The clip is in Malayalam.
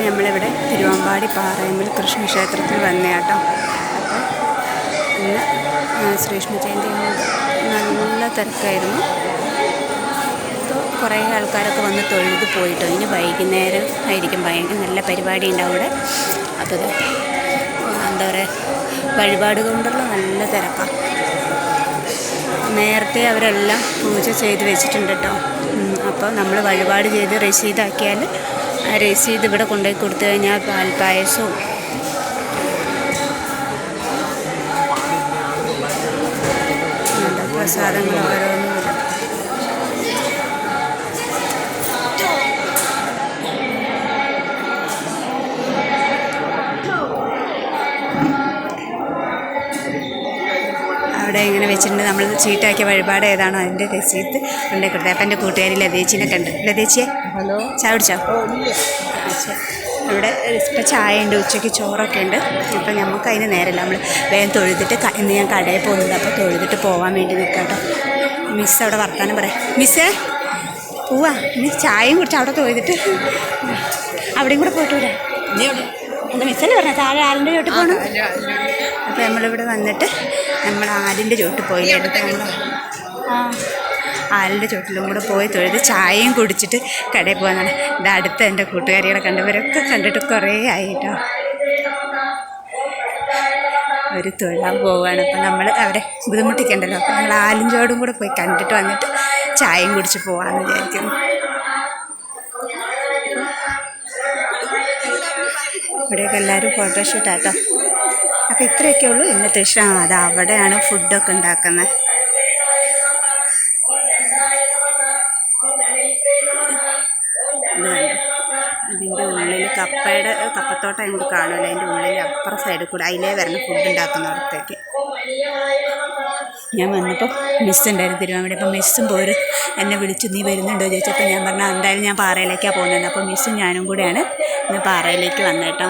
അപ്പോൾ നമ്മളിവിടെ തിരുവമ്പാടി പാറയമ്മിൽ കൃഷ്ണക്ഷേത്രത്തിൽ വന്നേട്ടോ അപ്പോൾ ഇന്ന് ശ്രീകൃഷ്ണ ജയന്തി നല്ല തിരക്കായിരുന്നു. അപ്പോൾ കുറേ ആൾക്കാരൊക്കെ വന്ന് തൊഴുത് പോയിട്ടോ. ഇനി വൈകുന്നേരം ആയിരിക്കും. ഭയങ്കര നല്ല പരിപാടി ഉണ്ട് അവിടെ അപ്പോൾ എന്താ പറയുക വഴിപാട് കൊണ്ടുള്ള നല്ല തിരക്കാണ് നേരത്തെ അവരെല്ലാം പൂജ ചെയ്ത് വെച്ചിട്ടുണ്ട് കേട്ടോ. അപ്പോൾ നമ്മൾ വഴിപാട് ചെയ്ത് രസീതാക്കിയാൽ ആ രസീത് ഇവിടെ കൊണ്ടുപോയി കൊടുത്തു കഴിഞ്ഞാൽ പാൽപ്പായസവും എന്താ പ്രസാദങ്ങൾ ഓരോന്നും അവിടെ ഇങ്ങനെ വെച്ചിട്ടുണ്ട്. നമ്മൾ ചീട്ടാക്കിയ വഴിപാട് ഏതാണോ അതിന്റെ രസീത്ത് കൊണ്ടേ കൊടുത്തത് അപ്പം എന്റെ കൂട്ടുകാരി ലതേച്ചിനെ കണ്ട്. ലതേച്ചിയെ ഹലോ. ചായ കുടിച്ചോ. ഇവിടെ ഇപ്പം ചായ ഉണ്ട് ഉച്ചയ്ക്ക് ചോറൊക്കെ ഉണ്ട്. അപ്പം നമുക്ക് അതിന് നേരമില്ല. നമ്മൾ വേഗം തൊഴുതിട്ട് ഇന്ന് ഞാൻ കടയിൽ പോകുന്നത്. അപ്പോൾ തൊഴുതിട്ട് പോകാൻ വേണ്ടി നിൽക്കാം കേട്ടോ. മിസ് അവിടെ വർത്താനം പറയാം. മിസ്സേ പോവാ. ഇനി ചായയും കുടിച്ച് അവിടെ തൊഴുതിട്ട് അവിടെയും കൂടെ പോയിട്ട് വരാം. എന്താ മിസ്സല്ലേ പറഞ്ഞ താഴെ ആലിന്റെ ചോട്ട് പോകണം അപ്പോൾ നമ്മളിവിടെ വന്നിട്ട് നമ്മൾ ആലിന്റെ ചോട്ടിൽ പോയി. ആ ആലിന്റെ ചോട്ടിലും കൂടെ പോയി തൊഴുത് ചായയും കുടിച്ചിട്ട് കടയിൽ പോകാനാണ് ഇത് അടുത്ത എന്റെ കൂട്ടുകാരികളെ കണ്ടവരൊക്കെ കണ്ടിട്ട് കുറേ ആയിട്ടോ. ഒരു തൊഴാൻ പോവുകയാണ് അപ്പം നമ്മൾ അവിടെ ബുദ്ധിമുട്ടിക്കണ്ടല്ലോ. അപ്പം ഞങ്ങൾ ആലിഞ്ചോടും കൂടെ പോയി കണ്ടിട്ട് വന്നിട്ട് ചായയും കുടിച്ച് പോകാമെന്ന് വിചാരിക്കുന്നു. ഇവിടെയൊക്കെ എല്ലാവരും ഫോട്ടോഷൂട്ടാട്ടോ അപ്പോൾ ഇത്രയൊക്കെ ഉള്ളൂ. ഇന്നത്തെ വിഷയം അത് അവിടെയാണ് ഫുഡൊക്കെ ഉണ്ടാക്കുന്നത്. ഇതിന്റെ ഉള്ളിൽ കപ്പയുടെ കപ്പത്തോട്ടം അങ്ങോട്ട് കാണുമല്ലോ അതിന്റെ ഉള്ളിൽ അപ്പുറം സൈഡിൽ കൂടെ അതിലേ വരണം ഫുഡ് ഉണ്ടാക്കുന്നിടത്തേക്ക് ഞാൻ വന്നപ്പോൾ മിസ് ഉണ്ടായിരുന്നു തിരുവാമണി അപ്പോൾ മിസ്സും പോര് എന്നെ വിളിച്ചു നീ വരുന്നുണ്ടോ? ചോദിച്ചപ്പോൾ ഞാൻ പറഞ്ഞു എന്തായാലും ഞാൻ പാറയിലേക്കാണ് പോകുന്നത്. അപ്പോൾ മിസ്സും ഞാനും കൂടെയാണ് ഇന്ന് പാറയിലേക്ക് വന്നേട്ടോ